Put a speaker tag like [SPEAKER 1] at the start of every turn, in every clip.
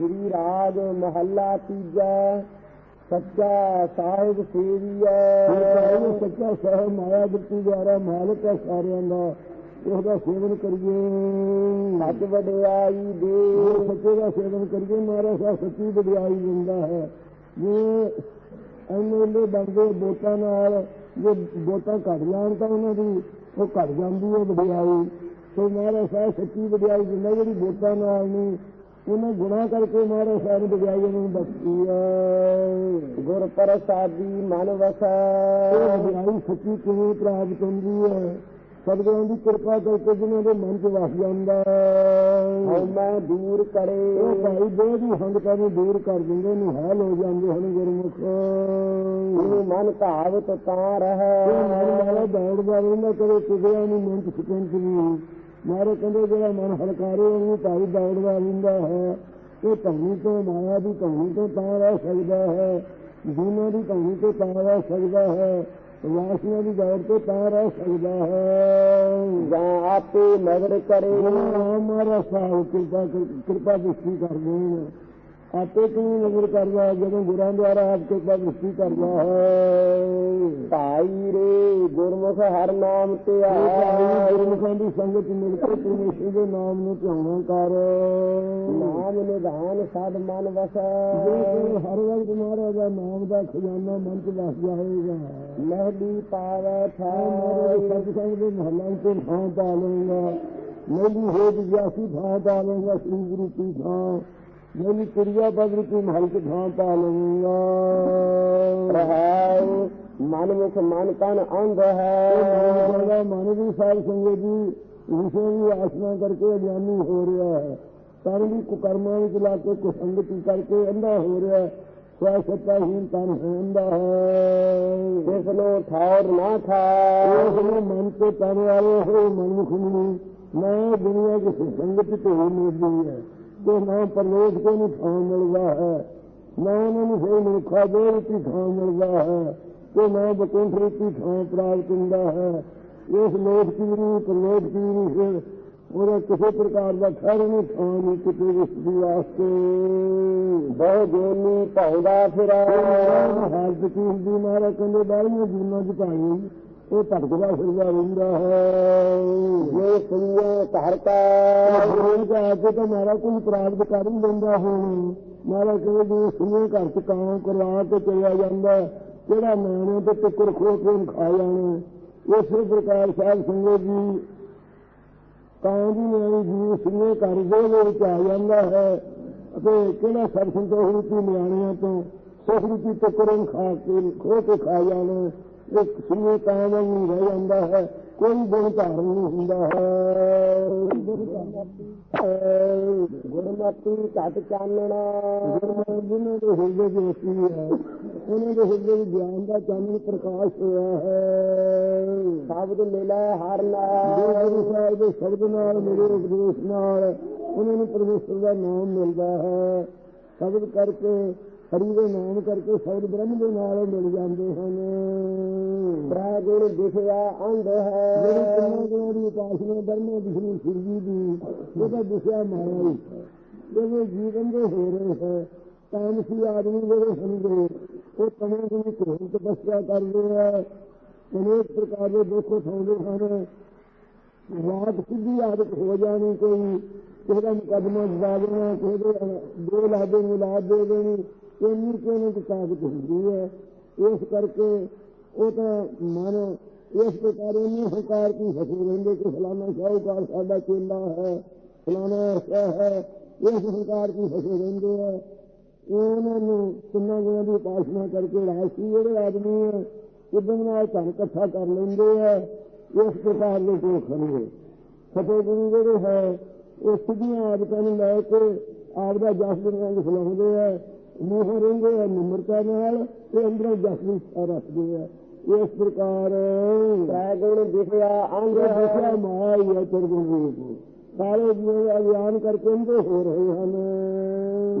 [SPEAKER 1] ਸ੍ਰੀ ਰਾਗ ਮਹੱਲਾ ਤੀਜਾ ਸੱਚਾ ਸਾਹਿਬ ਸੇਵੀਐ।
[SPEAKER 2] ਇਹ ਸੱਚਾ ਸਾਹਿਬ ਮਾਇਆ ਬਿਰਤੀ ਦੁਆਰਾ ਮਾਲਕ ਹੈ ਸਾਰਿਆਂ ਦਾ। ਉਹਦਾ ਸੇਵਨ ਕਰੀਏ।
[SPEAKER 1] ਸੱਚ ਵਡਿਆਈ ਦੇ।
[SPEAKER 2] ਇਹ ਸੱਚੇ ਦਾ ਸੇਵਨ ਕਰੀਏ ਮਹਾਰਾਜ ਸਾਹਿਬ ਸੱਚੀ ਵਡਿਆਈ ਦਿੰਦਾ ਹੈ। ਜੇ ਐਮਐਲਏ ਬਣਦੇ ਵੋਟਾਂ ਨਾਲ ਜੇ ਵੋਟਾਂ ਘਟ ਜਾਣ ਤਾਂ ਉਹਨਾਂ ਦੀ ਉਹ ਘਟ ਜਾਂਦੀ ਹੈ ਵਡਿਆਈ। ਤੇ ਮਹਾਰਾਜ ਸਾਹਿਬ ਸੱਚੀ ਵਡਿਆਈ ਦਿੰਦਾ ਜਿਹੜੀ ਵੋਟਾਂ ਨਾਲ ਨਹੀਂ ਉਹਨਾਂ ਗੁਨਾਹ ਕਰਕੇ ਮਹਾਰਾਜ ਸਾਹਿਬ ਨੇ ਵਡਿਆਈ ਉਹਨੂੰ ਬਖਸ਼ੀ
[SPEAKER 1] ਗੁਰ ਪ੍ਰਸਾਦੀ ਮਨ ਵਸੈ।
[SPEAKER 2] ਵਡਿਆਈ ਸੱਚੀ ਕਿਵੇਂ ਪ੍ਰਾਪਤ ਹੁੰਦੀ ਹੈ ਸਤਿਗੁਰਾਂ ਦੀ ਕਿਰਪਾ ਕਰਕੇ ਜਿਹਨਾਂ ਦੇ ਮਨ 'ਚ ਵਸ ਜਾਂਦਾ।
[SPEAKER 1] ਹਉ ਮੈਂ ਦੂਰ ਕਰੇ।
[SPEAKER 2] ਉਹ ਭਾਈ ਬੋਝ ਹੰਗਤਾਂ ਨੂੰ ਦੂਰ ਕਰ ਦਿੰਦੇ ਨਿਹਾਲ ਹੋ ਜਾਂਦੇ ਹਨ ਗੁਰਮੁਖ।
[SPEAKER 1] ਇਹ ਮਨ ਭਾਵਤ ਤਾਂ ਰਹੈ।
[SPEAKER 2] ਮਨ ਵਾਲਾ ਦੌੜਦਾ ਰਹਿੰਦਾ ਕਦੇ ਟਿਕਿਆ ਨਹੀਂ ਮਿੰਟ ਸਕਿੰਟ ਵੀ ਮਾਰੇ ਕਹਿੰਦੇ ਜਿਹੜਾ ਮਨ ਹਲਕਾਰੇ ਉਹਨੂੰ ਭਾਈ ਦੌੜਦਾ ਰਹਿੰਦਾ ਹੈ ਇਹ ਧਨੀ ਤੋਂ ਮਾਇਆ ਦੀ ਧਨੀ ਤੋਂ ਤਾਂ ਰਹਿ ਸਕਦਾ ਹੈ ਜੀਵਨ ਦੀ ਧਨੀ ਤੋਂ ਤਾਂ ਰਹਿ ਸਕਦਾ ਹੈ ਵਾਸਨਾ ਦੀ ਦੌੜ ਤੋਂ ਤਾਂ ਰਹਿ ਸਕਦਾ ਹੈ।
[SPEAKER 1] ਜਾਂ ਆਪੇ ਨਗਰ ਕਰੇ।
[SPEAKER 2] ਹਮਾਰਾ ਸਾਹਿਬ ਕਿਰਪਾ ਕਿਰਪਾ ਦ੍ਰਿਸ਼ਟੀ ਕਰ ਦੇਣ। ਆਪੇ ਕਿਉਂ ਨਜ਼ਰ ਕਰਦਾ ਜਦੋਂ ਗੁਰਾਂ ਦੁਆਰਾ ਆਪ ਕਿਰਪਾ ਦ੍ਰਿਸ਼ਟੀ ਕਰਦਾ ਹੈ
[SPEAKER 1] ਭਾਈ ਰੇ ਗੁਰਮੁਖ ਹਰ ਨਾਮ ਤੇ ਆਇਆ
[SPEAKER 2] ਗੁਰਮੁਖਾਂ ਦੀ ਸੰਗਤ ਮਿਲ ਕੇ ਪਰਮੇਸ਼ਰ ਦੇ ਨਾਮ ਨੂੰ ਧਿਆਉਣਾ ਕਰ।
[SPEAKER 1] ਨਾਮ ਨਿਧਾਨ ਸਦ ਮਨ ਵਸੈ।
[SPEAKER 2] ਜੇ ਹਰ ਵਕਤ ਮਹਾਰਾਜ ਦਾ ਨਾਮ ਦਾ ਖਜ਼ਾਨਾ ਮਨ ਚ ਵਸ ਜਾਏਗਾ।
[SPEAKER 1] ਮਹਿਲੀ ਪਾਵੈ ਥੈ।
[SPEAKER 2] ਸਤ ਸੰਗ ਦੇ ਮਹੱਲਾਂ ਤੇ ਥਾਂ ਪਾ ਲਊਗਾ। ਮੇਲੀ ਹੋ ਜਿਆਸੀ ਥਾਂ ਪਾ ਸ੍ਰੀ ਗੁਰੂ ਕੀ ਥਾਂ। ਮੇਲੀ ਕੁੜੀਆ ਬਦਰ ਕੀ ਮਹਲ ਚ ਥਾਂ ਪਾ ਲਊਗਾ।
[SPEAKER 1] ਰਹਾਉ ਮਨ ਮੁਖ ਮਨ ਤਨ ਅੰਧ ਹੈ।
[SPEAKER 2] ਮਨ ਮਨ ਦੀ ਸਾਧ ਸੰਗਤ ਦੀ ਵਿਸ਼ੇ ਦੀ ਆਸਨਾ ਕਰਕੇ ਅਗਿਆਨੀ ਹੋ ਰਿਹਾ ਹੈ। ਤਨ ਵੀ ਕੁਕਰਮਾਂ ਵਿੱਚ ਲਾ ਕੇ ਕੁਸੰਗਤੀ ਕਰਕੇ ਅੰਧਾ ਹੋ ਰਿਹਾ ਹੈ। ਸਵੈ ਸੱਚਾਹੀਨ ਤਨ ਹੁੰਦਾ ਹੈ।
[SPEAKER 1] ਜਿਸ ਨੂੰ ਠੌਰ ਨਾ ਥਾ
[SPEAKER 2] ਉਸ ਨੂੰ ਮਨ ਤੇ ਤਨ ਵਾਲੇ ਹੋਏ ਮਨਮੁਖ ਨੂੰ ਨਾ ਦੁਨੀਆ ਦੀ ਸੰਗਤ ਤੇ ਹੀ ਮਿਲਦੀ ਹੈ। ਤੇ ਨਾ ਪਰਲੋਕ ਤੋਂ ਨਹੀਂ ਥਾਂ ਮਿਲਦਾ ਹੈ। ਨਾ ਉਹਨਾਂ ਨੂੰ ਸਹੀ ਮਨੁੱਖਾ ਦੇ ਵਿੱਚ ਥਾਂ ਮਿਲਦਾ ਹੈ ਤੇ ਨਾ ਬਕੁੰਠ ਰੂਪੀ ਥਾਂ ਪ੍ਰਾਪਤ ਹੁੰਦਾ ਹੈ। ਇਸ ਲੋਕ ਦੀ ਵੀ ਪਰਲੋਕ ਦੀ ਵੀ ਫਿਰ ਉਹਦਾ ਕਿਸੇ ਪ੍ਰਕਾਰ ਦਾ ਖੈਰ ਨਹੀਂ, ਥਾਂ ਨਹੀਂ ਕਿਤੇ ਇਸ ਦੀ ਵਾਸਤੇ
[SPEAKER 1] ਬਹੁ ਜੋਨੀ ਭੌਦਾ ਫਿਰੈ
[SPEAKER 2] ਹਾਲਤ ਕੀ ਹੁੰਦੀ ਮਹਾਰਾਜ ਕਹਿੰਦੇ ਬਾਹਰੀਆਂ ਜੀਵਨਾਂ ਚ ਭਾਈ ਉਹ ਭਟਕਦਾ ਫਿਰਦਾ ਰਹਿੰਦਾ ਹੈ।
[SPEAKER 1] ਜੇ ਸੁਣੀਏ ਘਰ ਕਾ
[SPEAKER 2] ਉਹ ਜਾ ਕੇ ਤਾਂ ਮਾਰਾ ਕੋਈ ਪ੍ਰਾਪਤ ਕਰ ਨਹੀਂ ਦਿੰਦਾ ਹੁਣ। ਮਾਰਾ ਕਹਿੰਦੇ ਜੇ ਸੁਣੇ ਘਰ ਚ ਕੰਮ ਕਰਵਾ ਕੇ ਚਲਿਆ ਜਾਂਦਾ। ਕਿਹੜਾ ਮੈਨੇ ਤੇ ਟੁੱਕਰ ਖੋ ਕੇ ਖਾ ਜਾਣਾ। ਇਸੇ ਪ੍ਰਕਾਰ ਸਾਧ ਸੰਗਤ ਜੀ ਕਾਂ ਦੀ ਨਿਆਣੀ ਜੀ ਸੁਣੇ ਘਰ ਦੇ ਵਿੱਚ ਆ ਜਾਂਦਾ ਹੈ। ਅਤੇ ਕਿਹੜਾ ਸਭ ਸੰਤੋਖ ਰੂਪੀ ਨਿਆਣਿਆਂ ਤੋਂ ਸੁਖ ਰੂਪੀ ਟੁੱਕਰਾਂ ਖਾ ਕੇ ਖੋ ਕੇ ਖਾ ਜਾਣਾ। ਇੱਕ ਸੁਣੇ ਕਾਂ ਵਾਂਗ ਨਹੀਂ ਰਹਿ ਜਾਂਦਾ ਹੈ। ਕੋਈ ਗੁਣ ਧਾਰਨ ਨਹੀਂ ਹੁੰਦਾ ਹੈ।
[SPEAKER 1] ਗੁਰਮਤਿ ਘਟ ਚਾਨਣਾ।
[SPEAKER 2] ਜਿਹਨਾਂ ਦੇ ਹਿਰਦੇ ਦੀ ਵਸੀ ਹੈ, ਉਹਨਾਂ ਦੇ ਹਿਰਦੇ ਵਿੱਚ ਗਿਆਨ ਦਾ ਚਾਨਣ ਪ੍ਰਕਾਸ਼ ਹੋਇਆ ਹੈ।
[SPEAKER 1] ਸ਼ਬਦ ਮਿਲੈ ਹਰ
[SPEAKER 2] ਜੋ
[SPEAKER 1] ਨਾਲ।
[SPEAKER 2] ਗੁਰੂ ਸਾਹਿਬ ਦੇ ਸ਼ਬਦ ਨਾਲ, ਮੇਰੇ ਉਪਦੇਸ਼ ਨਾਲ, ਉਹਨਾਂ ਨੂੰ ਪਰਮੇਸ਼ਰ ਦਾ ਨਾਮ ਮਿਲਦਾ ਹੈ। ਸ਼ਬਦ ਕਰਕੇ ਹਰੀ ਦੇ ਨਾਮ ਕਰਕੇ ਸ਼ਬਦ ਬ੍ਰਹਮ ਦੇ ਨਾਲ ਮਿਲ ਜਾਂਦੇ ਹਨ।
[SPEAKER 1] ਗੁਣ ਦਿਖਿਆ ਅੰਧ
[SPEAKER 2] ਜਿਹੜੀ
[SPEAKER 1] ਹੈ
[SPEAKER 2] ਤਿੰਨਾਂ ਗੁਣਾਂ ਦੀ ਉਪਾਸਨਾ ਬਰਮਾ ਵਿਸ਼ਨੂੰ ਸਿਰਜੀ ਦੀ ਉਹਦਾ ਦਿਸ਼ਾ ਮਾਇਆ ਹੀ। ਜਿਹੜੇ ਜੀਵਨ ਦੇ ਹੋ ਰਹੇ ਹੈ ਤਾਮਸੀ ਆਦਮੀ ਜਿਹੜੇ ਹੁੰਦੇ ਉਹ ਤਮੇ ਦੀ ਕੋਲ ਤਪੱਸਿਆ ਕਰਦੇ ਹੈ ਅਨੇਕ ਪ੍ਰਕਾਰ ਦੇ ਦੁੱਖ ਉਠਾਉਂਦੇ ਹਨ। ਰਾਤ ਸਿੱਧੀ ਆਦਤ ਹੋ ਜਾਣੀ ਕੋਈ ਕਿਸੇ ਦਾ ਮੁਕੱਦਮਾ ਜਵਾ ਦੇਣਾ ਕਿਸੇ ਦੇ ਲਾਦੇ ਨੂੰ ਲਾ ਦੇ ਦੇਣੀ ਇੰਨੀ ਕੋਈ ਦੀ ਤਾਕਤ ਹੁੰਦੀ ਹੈ। ਇਸ ਕਰਕੇ ਉਹ ਤਾਂ ਮਨ, ਇਸ ਪ੍ਰਕਾਰ ਇੰਨੀ ਹੰਕਾਰ ਕੀ ਫਸੇ ਰਹਿੰਦੇ ਕਿ ਫਲਾਣਾ ਸ਼ਾਹੂਕਾਰ ਸਾਡਾ ਚੇਲਾ ਹੈ, ਫਲਾਣਾ ਐਸਾ ਹੈ, ਇਸ ਹੰਕਾਰ ਕੀ ਫਸੇ ਰਹਿੰਦੇ ਹੈ ਉਹਨਾਂ ਨੂੰ ਤਿੰਨਾਂ ਗੁਣਾਂ ਦੀ ਉਪਾਸਨਾ ਕਰਕੇ ਰਾਸ਼ੀ ਜਿਹੜੇ ਆਦਮੀ ਹੈ ਉਦਮ ਨਾਲ ਧਨ ਇਕੱਠਾ ਕਰ ਲੈਂਦੇ ਹੈ ਇਸ ਪ੍ਰਕਾਰ ਦੇ ਲੋਕ ਹਨ ਫਤਿਹ ਗੁਰੂ ਜਿਹੜੇ ਹੈ, ਉਹ ਸਿੱਧੀਆਂ ਆਦਤਾਂ ਨੂੰ ਲੈ ਕੇ ਆਪ ਦਾ ਜਸ ਦੁਨੀਆਂ ਨੂੰ ਫਲਾਉਂਦੇ ਹੈ ਮੂੰਹ ਰਹਿੰਦੇ ਹੈ ਨਿਮਰਤਾ ਨਾਲ ਤੇ ਅੰਦਰੋਂ ਜਸ ਨੂੰ ਰੱਖਦੇ ਹੈ ਇਸ ਪ੍ਰਕਾਰ
[SPEAKER 1] ਤ੍ਰੈ ਗੁਣ ਦਿਖਿਆ ਅੰਧ
[SPEAKER 2] ਇਹ
[SPEAKER 1] ਹੈ
[SPEAKER 2] ਦਿਸ਼ਾ ਮਾਇਆ ਹੀ ਹੈ ਚਰਗੁਣ ਰੂਪ ਸਾਰੇ ਜੀਵ ਦਾ ਗਿਆਨ ਕਰਕੇ ਅੰਦੇ ਹੋ ਰਹੇ ਹਨ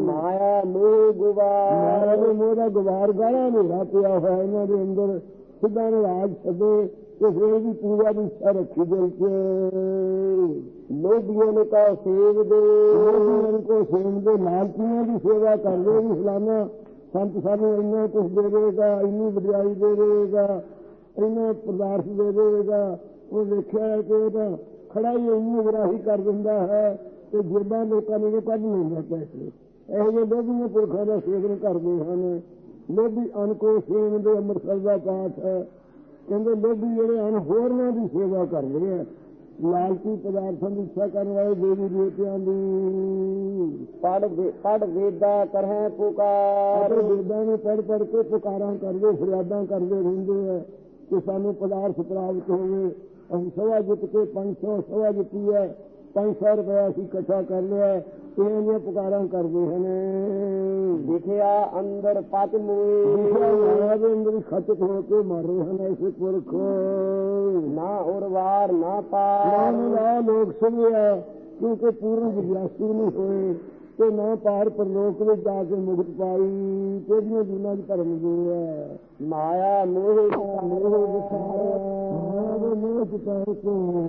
[SPEAKER 1] ਮਾਇਆ ਮੋਹ ਗੁਬਾਰ
[SPEAKER 2] ਮਾਇਆ ਦੇ ਮੋਹ ਦਾ ਗੁਬਾਰ ਗਾਣਾ ਨਹੀਂ ਪਿਆ ਹੋਇਆ ਇਹਨਾਂ ਦੇ ਅੰਦਰ ਸਿੱਧਾ ਰਾਜ ਸਦੇ ਤੇ ਫਿਰ ਵੀ ਪੂਜਾ ਦੀ ਇੱਛਾ ਰੱਖੀ ਦਿਲ 'ਚ
[SPEAKER 1] ਲੋਭੀਆਂ ਕਾ ਸੇਵ ਦੇ
[SPEAKER 2] ਲੋਕਾਂ ਕੋ ਸੇਮ ਦੇ ਲਾਲਚੀਆਂ ਦੀ ਸੇਵਾ ਕਰਦੇ ਵੀ ਫਲਾਣਾ ਸੰਤ ਸਾਨੂੰ ਇੰਨਾ ਕੁਝ ਦੇ ਦੇਗਾ ਇੰਨੀ ਵਡਿਆਈ ਦੇ ਦੇਗਾ ਇੰਨਾ ਪਦਾਰਥ ਦੇ ਦੇਗਾ ਉਹ ਵੇਖਿਆ ਕਿ ਉਹ ਖੜਾ ਹੀ ਇੰਨੀ ਗਰਾਹੀ ਕਰ ਦਿੰਦਾ ਹੈ ਤੇ ਜੇਬਾਂ ਲੋਕਾਂ ਨੂੰ ਕੱਢ ਲੈਂਦਾ ਪੈਸੇ ਇਹੋ ਜਿਹੇ ਲੋਭੀਆਂ ਪੁਰਖਾਂ ਦਾ ਸੇਵਨ ਕਰਦੇ ਹਨ। ਲੋਭੀ ਅਨਕੋ ਸੇਵਨ ਦੇ ਅੰਮ੍ਰਿਤਸਰ ਦਾ ਪਾਠ ਹੈ। ਕਹਿੰਦੇ ਲੋਭੀ ਜਿਹੜੇ ਹਨ, ਹੋਰਨਾਂ ਦੀ ਸੇਵਾ ਕਰਦੇ ਆ ਲਾਲਚੀ ਪਦਾਰਥਾਂ ਦੀ ਇੱਛਾ ਕਰਨ ਵਾਲੇ ਦੇਵੀ ਦੇਵਤਿਆਂ ਦੀ।
[SPEAKER 1] ਪੜ ਪੜ ਵੇਦਾ ਕਰਹਿ ਪੁਕਾਰ।
[SPEAKER 2] ਵੇਦਾਂ ਨੂੰ ਪੜ੍ਹ ਪੜ੍ਹ ਕੇ ਪੁਕਾਰਾਂ ਕਰਦੇ ਫਰਿਆਦਾਂ ਕਰਦੇ ਰਹਿੰਦੇ ਆ ਕਿ ਸਾਨੂੰ ਪਦਾਰਥ ਪ੍ਰਾਪਤ ਹੋਵੇ। ਅਸੀਂ ਸਵਾ ਜਿੱਤ ਕੇ 500 ਸਵਾ ਜਿੱਤੀ ਹੈ। 500 ਰੁਪਏ ਅਸੀਂ ਇਕੱਠਾ ਕਰ ਲਿਆ। ਇਹਨਾਂ ਦੀਆਂ ਪੁਕਾਰਾਂ ਕਰਦੇ ਹਨ।
[SPEAKER 1] ਦਿਖਿਆ ਅੰਦਰ ਪਤ
[SPEAKER 2] ਦੂਸਰਾ
[SPEAKER 1] ਮੂਏ
[SPEAKER 2] ਮਾਇਆ ਦੇ ਅੰਦਰ ਹੀ ਖਚਕ ਹੋ ਕੇ ਮਰ ਰਹੇ ਹਨ ਐਸੇ ਪੁਰਖ।
[SPEAKER 1] ਨਾ ਉਰਵਾਰ ਨਾ ਪਾਰ।
[SPEAKER 2] ਦਾ ਲੋਕ ਸੁਣਿਆ ਕਿਉਂਕਿ ਪੂਰਨ ਜਿਗਿਆਸੂ ਨਹੀਂ ਹੋਏ ਤੇ ਨਾ ਪਾਰ ਪਰਲੋਕ ਵਿੱਚ ਜਾ ਕੇ ਮੁਕਤ ਪਾਈ ਕਿਹੜੀਆਂ ਜੀਨਾਂ ਦੀ ਧਰਮ ਦੀ ਹੈ।
[SPEAKER 1] ਮਾਇਆ ਮੋਹ
[SPEAKER 2] ਮੋਹ ਮਾਇਆ ਦੇ ਮੋਹ ਚੁਕਾਏ ਕੋ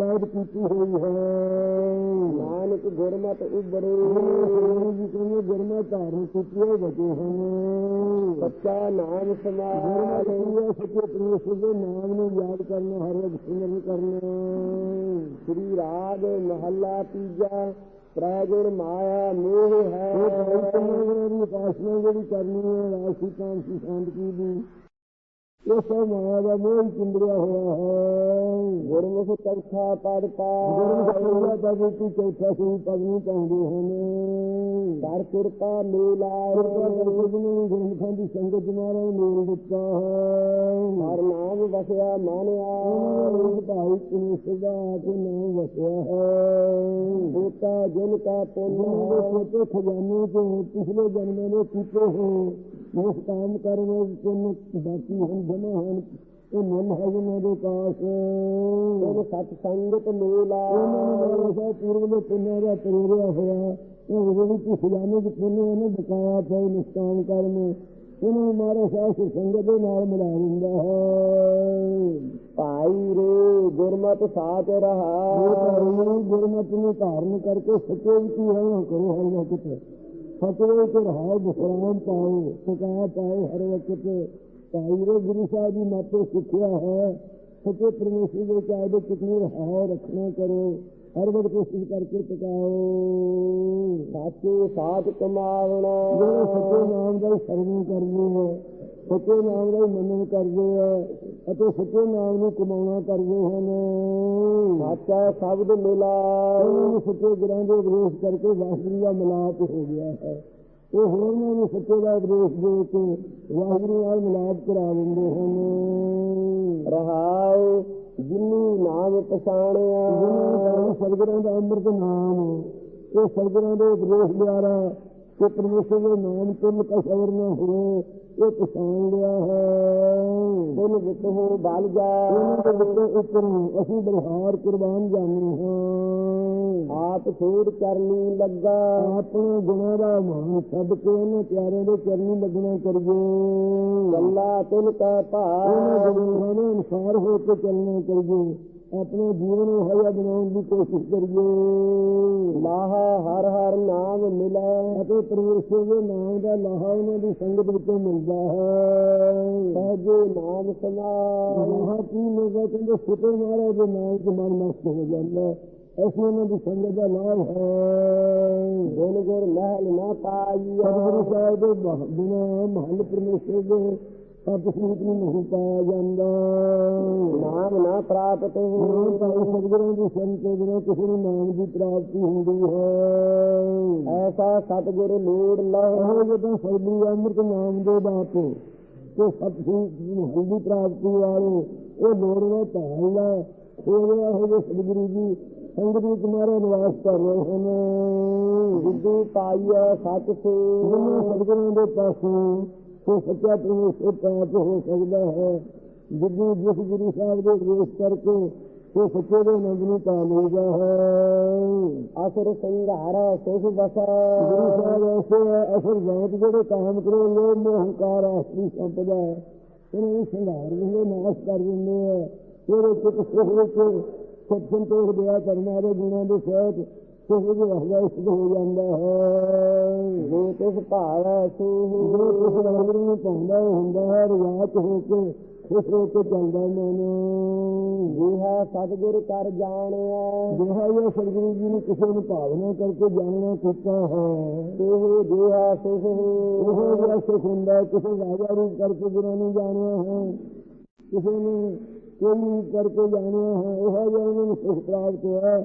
[SPEAKER 2] ਨਾਲ ਵਿਕਾਰ ਦੀ ਬੱਧੀ ਹੋਈ ਹੈ ਪੈਦ ਕੀਤੀ ਹੋਈ ਹੈ।
[SPEAKER 1] ਨਾਨਕ ਗੁਰਮਤਿ ਉਬਰੇ
[SPEAKER 2] ਜੀ ਕਹਿੰਦੇ ਗੁਰਮਾ ਧਾਰਨ ਕੀਤੀਏ ਬਚੇ ਹਨ।
[SPEAKER 1] ਸੱਚਾ ਨਾਮ
[SPEAKER 2] ਗੁਰਮਾ
[SPEAKER 1] ਸਮਾਲ
[SPEAKER 2] ਕਹਿੰਦੇ ਸੱਚੇ ਪਰਮੇਸ਼ਰ ਦੇ ਨਾਮ ਨੂੰ ਯਾਦ ਕਰਨਾ ਹਰ ਵਕਤ ਸਿਮਰਨ ਕਰਨਾ।
[SPEAKER 1] ਸ੍ਰੀ ਰਾਗ ਮਹੱਲਾ ਤੀਜਾ ਪ੍ਰਗੁਣ ਮਾਇਆ ਮੋਹ
[SPEAKER 2] ਇਹ
[SPEAKER 1] ਹੈ
[SPEAKER 2] ਪਰਮਾਤਮਾ ਦੀ ਉਪਾਸਨਾ ਜਿਹੜੀ ਕਰਨੀ ਹੈ ਰਾਸ਼ੀ ਕਾਂਸੀ ਸ਼ਾਂਤੀ ਦੀ। ਇਹ ਸਭ ਮਾਇਆ ਦਾ ਮੋਹ ਹੀ। ਚਿੰਬੜਿਆ ਹੋਇਆ ਹੈ
[SPEAKER 1] ਗੁਰਮੁਖ ਚੌਥਾ
[SPEAKER 2] ਗੁਰੂ
[SPEAKER 1] ਪਾ
[SPEAKER 2] ਸਾਹਿਬ ਦਾ ਵੀ ਚੌਥਾ ਸੀ ਪਦਨੀ ਚਾਹੁੰਦੇ ਹਨ
[SPEAKER 1] ਕਰ ਕਿਰਪਾ
[SPEAKER 2] ਕਰਕੇ ਜਿਹਨਾਂ ਨੂੰ ਗੁਰਮੁਖਾਂ ਦੀ ਸੰਗਤ ਮਾਰਾ ਮੇਲ ਦਿੱਤਾ ਹੈ।
[SPEAKER 1] ਹਰ ਨਾਮ ਵਸਿਆ ਮਾਨਿਆ।
[SPEAKER 2] ਭਾਈ ਕਨੇਸ਼ ਦਾ ਕੇ ਨਾਮ ਵਸਿਆ ਹੈ।
[SPEAKER 1] ਬੂਤਾ ਜਿਨ ਕਾ ਪੁੰਨ
[SPEAKER 2] ਦੇ ਖਜ਼ਾਨੇ ਤੋਂ ਪਿਛਲੇ ਜਨਮਾਂ ਦੇ ਕੀਤੇ ਹੋ ਉਸ ਕੰਮ ਕਰਨ ਵਿੱਚ ਬਾਕੀ ਹਨ ਜਮਾ ਹਨ ਇਹ ਮਨ ਹੈ ਜਿਹਨਾਂ ਦੇ ਪਾਸ।
[SPEAKER 1] ਤਨ ਸਤ ਸੰਗਤ ਮੇਲਾ
[SPEAKER 2] ਉਹਨਾਂ ਨੂੰ ਸਾਹਿਬ ਪੂਰਵ ਦੇ ਪੁੰਨਾਂ ਦਾ ਤਰੇਰਿਆ ਹੋਇਆ। ਉਹ ਜਿਹੜੀ ਕਿ ਖਜ਼ਾਨੇ ਦੇ ਪੁੰਨ ਉਹਨੇ ਬਕਾਇਆ ਪਏ ਨਿਸ਼ਕਾਮ ਕਰਨ। ਉਹਨਾਂ ਨੂੰ ਮਾਰਾ ਸਾਹਿਬ ਸੰਗਤ ਦੇ ਨਾਲ ਮਿਲਾ ਦਿੰਦਾ ਹੈ।
[SPEAKER 1] ਭਾਈ ਰੇ ਗੁਰਮਤਿ
[SPEAKER 2] ਇਹ
[SPEAKER 1] ਰਹਾ
[SPEAKER 2] ਗੁਰਮਤਿ ਨੂੰ ਧਾਰਨ ਕਰਕੇ ਸੱਚੇ ਵਿੱਚ ਹੀ ਰਹਿਣਾ ਕਰੋ ਹਰ ਵਕਤ। ਸੱਚੇ ਵਿੱਚ ਰਹਾਓ ਵਿਸ਼ਰਾਮ ਪਾਓ ਸੁਕਾ ਪਾਓ ਹਰ ਵਕਤ ਭਾਈ ਰੇ ਗੁਰੂ ਸਾਹਿਬ ਦੀ ਮਾਤੇ ਸਿੱਖਿਆ ਹੈ। ਸੱਚੇ ਪਰਮੇਸ਼ਰ ਦੇ ਚਾਹੇ ਕਿਤਨੀ ਰਹਾਓ ਰੱਖਣਾ ਕਰੋ। ਹਰ ਵਕਤ ਕੋਸ਼ਿਸ਼ ਕਰਕੇ ਟਿਕਾਓ
[SPEAKER 1] ਸਾਚੇ ਸਾਚ ਕਮਾਵਣਾ
[SPEAKER 2] ਜਿਹੜੇ ਸੱਚੇ ਨਾਮ ਦਾ ਸਰਵਣ ਕਰਦੇ ਹੈ। ਸੱਚੇ ਨਾਮ ਦਾ ਮੰਨਣ ਕਰਦੇ ਹੈ ਅਤੇ ਸੱਚੇ ਨਾਮ ਨੂੰ ਕਮਾਉਣਾ ਕਰਦੇ ਹਨ।
[SPEAKER 1] ਸਾਚਾ ਸ਼ਬਦ ਮਿਲਾ।
[SPEAKER 2] ਉਹਨਾਂ ਸੱਚੇ ਗੁਰਾਂ ਦੇ ਉਪਦੇਸ਼ ਕਰਕੇ ਵਾਹਿਗੁਰੂ ਦਾ ਮਿਲਾਪ ਹੋ ਗਿਆ ਹੈ। ਉਹ ਹੋਰਨਾਂ ਨੂੰ ਸੱਚੇ ਦਾ ਉਪਦੇਸ਼ ਦੇ ਕੇ ਵਾਹਿਗੁਰੂ ਨਾਲ ਮਿਲਾਪ ਕਰਾ ਦਿੰਦੇ ਹਨ।
[SPEAKER 1] ਰਹਾਉ ਜਿਨੀ ਨਾਮ ਪਛਾਣਿਆ।
[SPEAKER 2] ਜਿਹਨਾਂ ਦਾ ਸਰਗੁਰਾਂ ਦਾ ਅੰਮ੍ਰਿਤ ਨਾਮ ਇਹ ਸਰਗੁਰਾਂ ਦੇ ਉਪਦੇਸ਼ ਦੁਆਰਾ ਕਿ ਪਰਮੇਸ਼ਰ ਦੇ ਨਾਮ ਤੋਂ ਕਸਵਰ ਨਾ ਹੋਵੇ। ਇਹ ਪਛਾਣ ਲਿਆ ਹੈ।
[SPEAKER 1] ਤਿਨ ਵਿਤ ਹੋ ਬਲ ਜਾ
[SPEAKER 2] ਉਹਨਾਂ ਦੇ ਵਿੱਚੋਂ ਉੱਪਰ ਅਸੀਂ ਬਲਿਹਾਰ ਕੁਰਬਾਨ ਜਾਣੇ ਹਾਂ।
[SPEAKER 1] ਆਪ ਛੋੜ ਕਰਨੀ ਲੱਗਾ।
[SPEAKER 2] ਆਪਣੇ ਗੁਣਾਂ ਦਾ ਮਾਨ ਛੱਡ ਕੇ ਉਹਨਾਂ ਪਿਆਰਿਆਂ ਦੇ ਚਰਨੀ ਲੱਗਣਾ ਕਰੀਏ।
[SPEAKER 1] ਗੱਲਾ ਤਿਨ ਕਾ
[SPEAKER 2] ਉਹਨਾਂ
[SPEAKER 1] ਭਾਵ
[SPEAKER 2] ਗੁਣਾਂ ਦੇ ਅਨੁਸਾਰ ਹੋ ਕੇ ਚੱਲਣਾ ਕਰੀਏ। ਆਪਣੇ ਜੀਵਨ ਨੂੰ ਹਇਆ ਬਣਾਉਣ ਦੀ ਕੋਸ਼ਿਸ਼ ਕਰੀਏ
[SPEAKER 1] ਲਾਹਾ ਹਰ ਹਰ ਨਾਮ ਮਿਲੈ
[SPEAKER 2] ਅਤੇ ਪਰਮੇਸ਼ਰ ਦੇ ਨਾਮ ਦਾ ਲਾਹਾ ਉਹਨਾਂ ਦੀ ਸੰਗਤ ਵਿੱਚੋਂ ਮਿਲਦਾ ਹੈ
[SPEAKER 1] ਸਹਜੇ ਨਾਮ ਸਮਾਲ
[SPEAKER 2] ਲਾਹਾ ਕੀ ਮਿਲਦਾ ਕਹਿੰਦੇ ਸੁਤੇ ਮਹਾਰਾਜ ਦੇ ਨਾਮ ਚ ਮਨ ਮਸਤ ਹੋ ਜਾਂਦਾ ਹੈ। ਐਸੀ ਉਹਨਾਂ ਦੀ ਸੰਗਤ ਦਾ ਲਾਭ ਹੈ
[SPEAKER 1] ਗੁਣ ਗੁਰ ਮਹਿਲ ਨਾ ਪਾਈਆ
[SPEAKER 2] ਸਤਿਗੁਰੂ ਸਾਹਿਬ ਦੇ ਬ- ਬਿਨਾਂ ਮਹੱਲ ਪਰਮੇਸ਼ਰ ਦੇ ਸਤਿਸੂਤ ਨੂੰ ਨਹੀਂ ਪਾਇਆ ਜਾਂਦਾ
[SPEAKER 1] ਨਾਮ ਨਾ ਪ੍ਰਾਪਤ
[SPEAKER 2] ਨਾਮ
[SPEAKER 1] ਹੋ
[SPEAKER 2] ਭਾਈ ਸਤਿਗੁਰਾਂ ਦੀ ਸੰਤ ਦੇ ਬਿਨਾਂ ਕਿਸੇ ਨੂੰ ਨਾਮ ਦੀ ਪ੍ਰਾਪਤੀ ਹੁੰਦੀ ਹੈ
[SPEAKER 1] ਐਸਾ ਸਤਿਗੁਰ ਲੋੜ ਲਹੁ
[SPEAKER 2] ਜਦੋਂ ਸੈਲੀ ਅੰਮ੍ਰਿਤ ਨਾਮ ਦੇ ਬਾਪੂ ਤੇ ਸਤਿਸੂਤ ਮਹੱਲ ਦੀ ਪ੍ਰਾਪਤੀ ਵਾਲੇ ਉਹ ਲੋੜਵਾ ਭਾਲ ਲੈ ਉਹ ਇਹੋ ਜਿਹੇ ਸਤਿਗੁਰੂ ਜੀ ਸੰਗਤ ਵਿੱਚ ਮਾਰੇ ਨਿਵਾਸ ਕਰ ਰਹੇ ਹਨ
[SPEAKER 1] ਜਿੱਦੀ ਪਾਈਐ ਸੱਚ ਸੇ
[SPEAKER 2] ਸਤਿਗੁਰਾਂ ਦੇ ਪਾਸੋਂ ਉਹ ਸੱਚਾ ਪਰਮੇਸ਼ਰ ਪ੍ਰਾਪਤ ਹੋ ਸਕਦਾ ਹੈ। ਜਿੱਦੀ ਜਿਸ ਗੁਰੂ ਸਾਹਿਬ ਦੇ ਉਪਦੇਸ਼ ਕਰਕੇ ਉਹ ਸੱਚੇ ਦੇ ਆਨੰਦ ਨੂੰ ਪਾ ਲੇਗਾ ਹੈ।
[SPEAKER 1] ਅਸਰ ਸੰਘਾਰ ਸੁਖ ਬਸੈ
[SPEAKER 2] ਗੁਰੂ ਸਾਹਿਬ ਐਸੇ ਹੈ, ਅਸਲ ਜਾਤ ਜਿਹੜੇ ਕਾਮ ਕਰੋ ਲੋਭ ਮੋਹ ਹੰਕਾਰ ਆਸਰੀ ਸੰਪਦਾ। ਇਹਨਾਂ ਨੂੰ ਸੰਘਾਰ ਦਿੰਦੇ ਨਾਸ਼ ਕਰ ਦਿੰਦੇ ਆ। ਇਹਦੇ ਚਿੱਤ ਸੁਖ ਵਿੱਚ ਸਤ ਸੰਤੋਖ ਦਿਆ ਕਰਨ ਵਾਲੇ ਗੁਣਾਂ ਦੇ ਸਹਿਤ ਸੁਖ ਦੇ ਵਸਦਾ ਇਸਤ ਹੋ ਜਾਂਦਾ ਹੈ
[SPEAKER 1] ਜੋ ਤਿਸ ਭਾਵੈ ਸੋ
[SPEAKER 2] ਜੋ ਕੁਛ ਵਾਹਿਗੁਰੂ ਨੂੰ ਪਾਉਂਦਾ ਹੁੰਦਾ ਹੈ ਰਿਆਤ ਹੋ ਕੇ ਖੁਸ਼ ਹੋ ਕੇ ਚੱਲਦਾ
[SPEAKER 1] ਜਿਹਾ ਸਤਿਗੁਰ ਕਰ ਜਾਣਿਆ
[SPEAKER 2] ਜਿਹਾ ਇਹ ਸਤਿਗੁਰੂ ਜੀ ਨੇ ਕਿਸੇ ਨੂੰ ਭਾਵਨਾ ਕਰਕੇ ਜਾਣਿਆ ਕੀਤਾ ਹੈ।
[SPEAKER 1] ਉਹ ਜਿਹਾ ਸੁਖ
[SPEAKER 2] ਉਹ ਜਿਹੜਾ ਸੁਖ ਹੁੰਦਾ ਕਿਸੇ ਰਾਜਾ ਰੂਪ ਕਰਕੇ ਗੁਰਾਂ ਨੂੰ ਜਾਣਿਆ ਹੈ ਕਿਸੇ ਨੇ ਕੋਈ ਕਰਕੇ ਜਾਣਿਆ ਹੈ ਉਹ ਜਿਹਾ ਉਹਨਾਂ ਨੂੰ ਸੁਖ ਪ੍ਰਾਪਤ ਹੋਇਆ।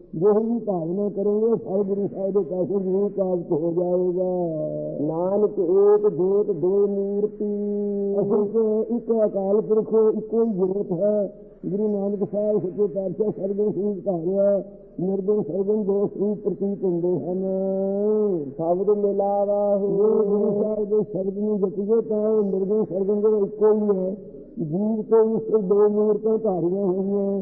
[SPEAKER 2] ਜਿਹੀ ਦੀ ਭਾਵਨਾ ਕਰੋਗੇ ਫਲ ਗੁਰੂ ਸਾਹਿਬ ਦੇ ਪਾਸੇ ਜ਼ਰੂਰ ਪ੍ਰਾਪਤ ਹੋ ਜਾਏਗਾ।
[SPEAKER 1] ਨਾਨਕ ਏਕ ਜੋਤ ਦੋ ਮੂਰਤੀ।
[SPEAKER 2] ਅਸਲ ਚ ਇੱਕ ਅਕਾਲ ਪੁਰਖ ਇੱਕੋ ਹੀ ਜੋਤ ਹੈ। ਗੁਰੂ ਨਾਨਕ ਸਾਹਿਬ ਸੱਚੇ ਪਾਤਸ਼ਾਹ ਸਰਬਨ ਸੂਝ ਧਾਰਿਆ ਨਿਰਗੁਣ ਸਰਗੁਣ ਦੋ ਸਰੂਪ ਪ੍ਰਤੀਤ ਹੁੰਦੇ ਹਨ।
[SPEAKER 1] ਸ਼ਬਦ ਮਿਲਾਵਾ
[SPEAKER 2] ਜੋ
[SPEAKER 1] ਹੋ
[SPEAKER 2] ਗੁਰੂ ਸਾਹਿਬ ਦੇ ਸ਼ਬਦ ਨੂੰ ਜਪੀਏ ਤਾਂ ਨਿਰਗੁਣ ਸਰਗੁਣ ਦੇ ਇੱਕੋ ਹੀ ਹੈ। ਜੀਵ ਤੋਂ ਉਸ ਦੋ ਮੂਰਤਾਂ ਧਾਰੀਆਂ ਹੋਈਆਂ।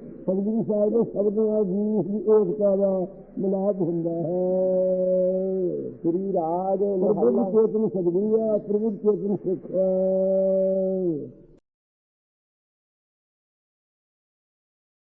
[SPEAKER 2] ਸਤਿਗੁਰੂ ਸਾਹਿਬ ਦੇ ਸ਼ਬਦ ਨਾਲ ਜੀਵ ਦੀ ਏਕਤਾ ਦਾ ਮਿਲਾਪ ਹੁੰਦਾ ਹੈ।
[SPEAKER 1] ਸ੍ਰੀ ਰਾਜ
[SPEAKER 2] ਪ੍ਰਭੂ ਚੇਤਨ ਸਤਿਗੁਰੂ ਹੈ ਪ੍ਰਭੂ ਚੇਤਨ ਸਿੱਖ